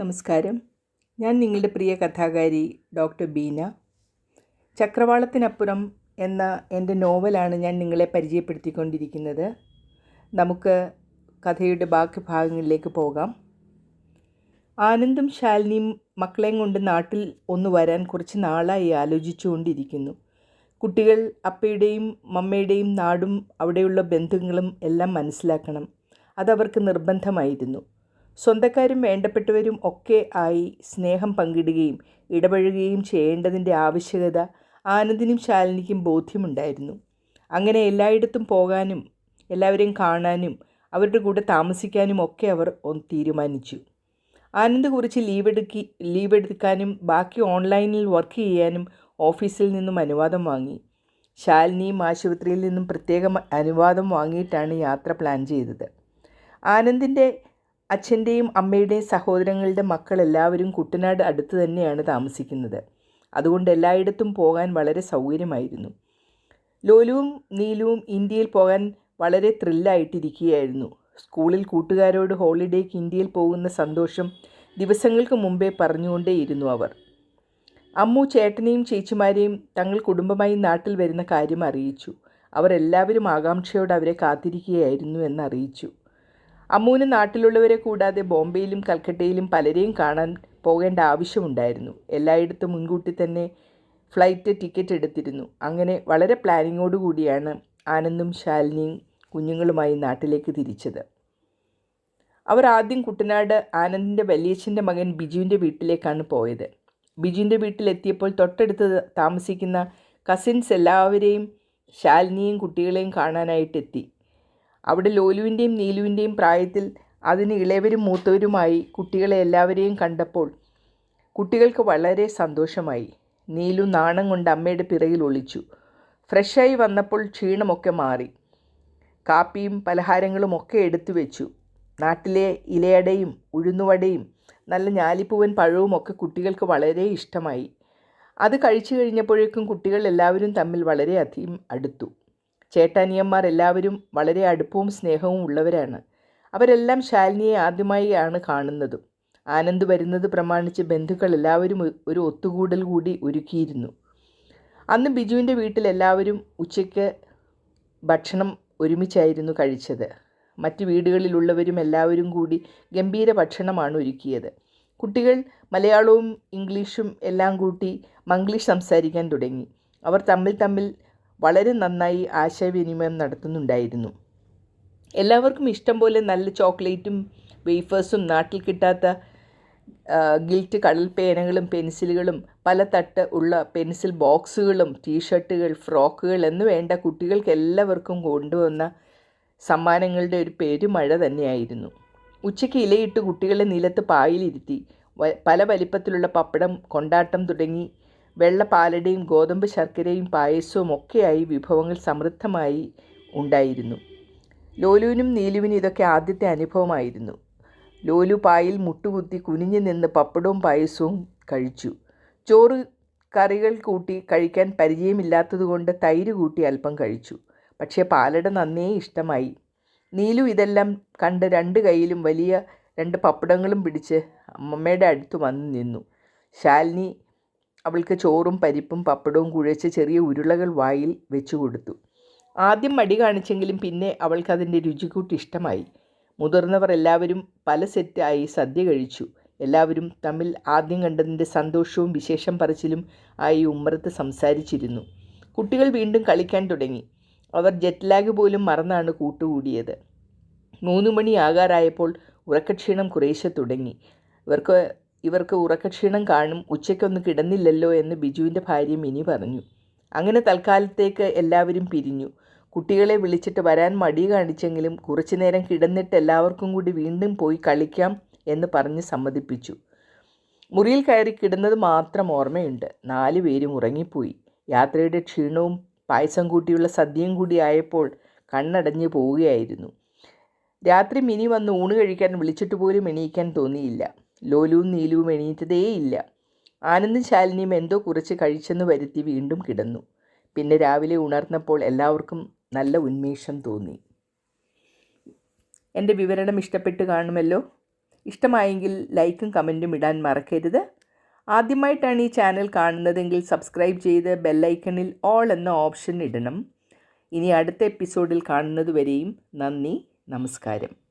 നമസ്കാരം. ഞാൻ നിങ്ങളുടെ പ്രിയ കഥാകാരി ഡോക്ടർ ബീന. ചക്രവാളത്തിനപ്പുറം എന്ന എന്റെ നോവലാണ് ഞാൻ നിങ്ങളെ പരിചയപ്പെടുത്തിക്കൊണ്ടിരിക്കുന്നത്. നമുക്ക് കഥയുടെ ബാക്കി ഭാഗങ്ങളിലേക്ക് പോകാം. ആനന്ദും ശാലിനിയും മക്കളെയും കൊണ്ട് നാട്ടിൽ ഒന്ന് വരാൻ കുറച്ച് നാളായി ആലോചിച്ചുകൊണ്ടിരിക്കുന്നു. കുട്ടികൾ അപ്പയുടെയും മമ്മയുടെയും നാടും അവിടെയുള്ള ബന്ധുക്കളും എല്ലാം മനസ്സിലാക്കണം. അതവർക്ക് നിർബന്ധമായിരുന്നു. സ്വന്തക്കാരും വേണ്ടപ്പെട്ടവരും ഒക്കെ ആയി സ്നേഹം പങ്കിടുകയും ഇടപഴകുകയും ചെയ്യേണ്ടതിന്റെ ആവശ്യകത ആനന്ദിനും ശാലിനിക്കും ബോധ്യമുണ്ടായിരുന്നു. അങ്ങനെ എല്ലായിടത്തും പോകാനും എല്ലാവരെയും കാണാനും അവരുടെ കൂടെ താമസിക്കാനും ഒക്കെ അവർ തീരുമാനിച്ചു. ആനന്ദ് കുറിച്ച് ലീവെടുക്കി ലീവെടുക്കാനും ബാക്കി ഓൺലൈനിൽ വർക്ക് ചെയ്യാനും ഓഫീസിൽ നിന്നും അനുവാദം വാങ്ങി. ശാലിനിയും ആശുപത്രിയിൽ നിന്നും പ്രത്യേകം അനുവാദം വാങ്ങിയിട്ടാണ് യാത്ര പ്ലാൻ ചെയ്തത്. ആനന്ദിന്റെ അച്ഛന്റെയും അമ്മയുടെയും സഹോദരങ്ങളുടെ മക്കളെല്ലാവരും കുട്ടനാട് അടുത്ത് തന്നെയാണ് താമസിക്കുന്നത്. അതുകൊണ്ട് എല്ലായിടത്തും പോകാൻ വളരെ സൗകര്യമായിരുന്നു. ലോലുവും നീലുവും ഇന്ത്യയിൽ പോകാൻ വളരെ ത്രില്ലായിട്ടിരിക്കുകയായിരുന്നു സ്കൂളിൽ കൂട്ടുകാരോട് ഹോളിഡേക്ക് ഇന്ത്യയിൽ പോകുന്ന സന്തോഷം ദിവസങ്ങൾക്ക് മുമ്പേ പറഞ്ഞുകൊണ്ടേയിരുന്നു അവർ. അമ്മു ചേട്ടനെയും ചേച്ചിമാരെയും തങ്ങൾ കുടുംബമായി നാട്ടിൽ വരുന്ന കാര്യം അറിയിച്ചു. അവരെല്ലാവരും ആകാംക്ഷയോടെ അവരെ കാത്തിരിക്കുകയായിരുന്നു എന്നറിയിച്ചു. അമ്മൂന് നാട്ടിലുള്ളവരെ കൂടാതെ ബോംബെയിലും കൽക്കട്ടയിലും പലരെയും കാണാൻ പോകേണ്ട ആവശ്യമുണ്ടായിരുന്നു. എല്ലായിടത്തും മുൻകൂട്ടി തന്നെ ഫ്ലൈറ്റ് ടിക്കറ്റ് എടുത്തിരുന്നു. അങ്ങനെ വളരെ പ്ലാനിങ്ങോടുകൂടിയാണ് ആനന്ദും ശാലിനിയും കുഞ്ഞുങ്ങളുമായി നാട്ടിലേക്ക് തിരിച്ചത്. അവർ ആദ്യം കുട്ടനാട് ആനന്ദിന്റെ വലിയച്ഛന്റെ മകൻ ബിജുവിന്റെ വീട്ടിലേക്കാണ് പോയത്. ബിജുവിന്റെ വീട്ടിലെത്തിയപ്പോൾ തൊട്ടടുത്ത് താമസിക്കുന്ന കസിൻസ് എല്ലാവരെയും ശാലിനിയും കുട്ടികളെയും കാണാനായിട്ടെത്തി. അവിടെ ലോലുവിന്റെയും നീലുവിന്റെയും പ്രായത്തിൽ അതിന് ഇളയവരും മൂത്തവരുമായി കുട്ടികളെ എല്ലാവരെയും കണ്ടപ്പോൾ കുട്ടികൾക്ക് വളരെ സന്തോഷമായി. നീലു നാണം കൊണ്ട് അമ്മയുടെ പിറയിൽ ഒളിച്ചു. ഫ്രഷായി വന്നപ്പോൾ ക്ഷീണമൊക്കെ മാറി. കാപ്പിയും പലഹാരങ്ങളും ഒക്കെ എടുത്തു വെച്ചു. നാട്ടിലെ ഇലയടയും ഉഴുന്നുവടയും നല്ല ഞാലിപ്പൂവൻ പഴവും ഒക്കെ കുട്ടികൾക്ക് വളരെ ഇഷ്ടമായി. അത് കഴിച്ചു കഴിഞ്ഞപ്പോഴേക്കും കുട്ടികൾ എല്ലാവരും തമ്മിൽ വളരെയധികം അടുത്തു. ചേട്ടാനിയന്മാർ എല്ലാവരും വളരെ അടുപ്പവും സ്നേഹവും ഉള്ളവരാണ്. അവരെല്ലാം ശാലിനിയെ ആദ്യമായി ആണ് കാണുന്നതും. ആനന്ദ് വരുന്നത് പ്രമാണിച്ച് ബന്ധുക്കൾ എല്ലാവരും ഒരു ഒത്തുകൂടൽ കൂടി ഒരുക്കിയിരുന്നു. അന്ന് ബിജുവിന്റെ വീട്ടിൽ എല്ലാവരും ഉച്ചയ്ക്ക് ഭക്ഷണം ഒരുമിച്ചായിരുന്നു കഴിച്ചത്. മറ്റ് വീടുകളിലുള്ളവരും എല്ലാവരും കൂടി ഗംഭീര ഭക്ഷണമാണ് ഒരുക്കിയത്. കുട്ടികൾ മലയാളവും ഇംഗ്ലീഷും എല്ലാം കൂട്ടി മംഗ്ലീഷ് സംസാരിക്കാൻ തുടങ്ങി. അവർ തമ്മിൽ തമ്മിൽ വളരെ നന്നായി ആശയവിനിമയം നടത്തുന്നുണ്ടായിരുന്നു. എല്ലാവർക്കും ഇഷ്ടം പോലെ നല്ല ചോക്ലേറ്റും വേഫേഴ്സും നാട്ടിൽ കിട്ടാത്ത ഗിൽറ്റ് കടൽ പേനകളും പെൻസിലുകളും പല തട്ട് ഉള്ള പെൻസിൽ ബോക്സുകളും ടീഷർട്ടുകൾ ഫ്രോക്കുകൾ എന്ന് വേണ്ട കുട്ടികൾക്ക് എല്ലാവർക്കും കൊണ്ടുവന്ന സമ്മാനങ്ങളുടെ ഒരു പേര് മഴ തന്നെയായിരുന്നു. ഉച്ചയ്ക്ക് ഇലയിട്ട് കുട്ടികളെ നിലത്ത് പായിലിരുത്തി പല വലിപ്പത്തിലുള്ള പപ്പടം കൊണ്ടാട്ടം തുടങ്ങി വെള്ള പാലടയും ഗോതമ്പ് ശർക്കരയും പായസവും ഒക്കെയായി വിഭവങ്ങൾ സമൃദ്ധമായി ഉണ്ടായിരുന്നു. ലോലുവിനും നീലുവിനും ഇതൊക്കെ ആദ്യത്തെ അനുഭവമായിരുന്നു. ലോലു പായിൽ മുട്ടുകുത്തി കുനിഞ്ഞു നിന്ന് പപ്പടവും പായസവും കഴിച്ചു. ചോറ് കറികൾ കൂട്ടി കഴിക്കാൻ പരിചയമില്ലാത്തതുകൊണ്ട് തൈര് കൂട്ടി അല്പം കഴിച്ചു. പക്ഷേ പാലട നന്നേ ഇഷ്ടമായി. നീലു ഇതെല്ലാം കണ്ട് രണ്ട് കൈയിലും വലിയ രണ്ട് പപ്പടങ്ങളും പിടിച്ച് അമ്മമ്മയുടെ അടുത്ത് വന്ന് നിന്നു. ശാലിനി അവൾക്ക് ചോറും പരിപ്പും പപ്പടവും കുഴച്ച് ചെറിയ ഉരുളകൾ വായിൽ വെച്ചു കൊടുത്തു. ആദ്യം മടി കാണിച്ചെങ്കിലും പിന്നെ അവൾക്കതിന്റെ രുചിക്കൂട്ട് ഇഷ്ടമായി. മുതിർന്നവർ എല്ലാവരും പല സെറ്റായി സദ്യ കഴിച്ചു. എല്ലാവരും തമ്മിൽ ആദ്യം കണ്ടതിന്റെ സന്തോഷവും വിശേഷം പറച്ചിലും ആയി ഉമ്മറത്ത് സംസാരിച്ചിരുന്നു. കുട്ടികൾ വീണ്ടും കളിക്കാൻ തുടങ്ങി. അവർ ജെറ്റ് ലാഗ് പോലും മറന്നാണ് കൂട്ടുകൂടിയത്. മൂന്ന് മണി ആകാറായപ്പോൾ ഉറക്കക്ഷീണം കുറേശ്ശെ തുടങ്ങി. ഇവർക്ക് ഇവർക്ക് ഉറക്കക്ഷീണം കാണും ഉച്ചയ്ക്കൊന്ന് കിടന്നില്ലല്ലോ എന്ന് ബിജുവിന്റെ ഭാര്യ മിനി പറഞ്ഞു. അങ്ങനെ തൽക്കാലത്തേക്ക് എല്ലാവരും പിരിഞ്ഞു. കുട്ടികളെ വിളിച്ചിട്ട് വരാൻ മടി കാണിച്ചെങ്കിലും കുറച്ചു നേരം കിടന്നിട്ട് എല്ലാവർക്കും കൂടി വീണ്ടും പോയി കളിക്കാം എന്ന് പറഞ്ഞ് സമ്മതിപ്പിച്ചു. മുറിയിൽ കയറി കിടന്നത് മാത്രം ഓർമ്മയുണ്ട്. നാല് പേരും ഉറങ്ങിപ്പോയി. യാത്രയുടെ ക്ഷീണവും പായസം കൂട്ടിയുള്ള സദ്യയും കൂടി ആയപ്പോൾ കണ്ണടഞ്ഞു പോവുകയായിരുന്നു. രാത്രി മിനി വന്ന് ഊണ് കഴിക്കാൻ വിളിച്ചിട്ട് പോലും എണീക്കാൻ തോന്നിയില്ല. ലോലുവും നീലുവും എണീറ്റതേയില്ല ആനന്ദും ശാലിനിയും എന്തോ കുറച്ച് കഴിച്ചെന്ന് വരുത്തി വീണ്ടും കിടന്നു. പിന്നെ രാവിലെ ഉണർന്നപ്പോൾ എല്ലാവർക്കും നല്ല ഉന്മേഷം തോന്നി. എന്റെ വിവരണം ഇഷ്ടപ്പെട്ട് കാണുമല്ലോ? ഇഷ്ടമായെങ്കിൽ ലൈക്കും കമന്റും ഇടാൻ മറക്കരുത്. ആദ്യമായിട്ടാണ് ഈ ചാനൽ കാണുന്നതെങ്കിൽ സബ്സ്ക്രൈബ് ചെയ്ത് ബെല്ലൈക്കണിൽ ഓൾ എന്ന ഓപ്ഷൻ ഇടണം. ഇനി അടുത്ത എപ്പിസോഡിൽ കാണുന്നതുവരെയും നന്ദി നമസ്കാരം.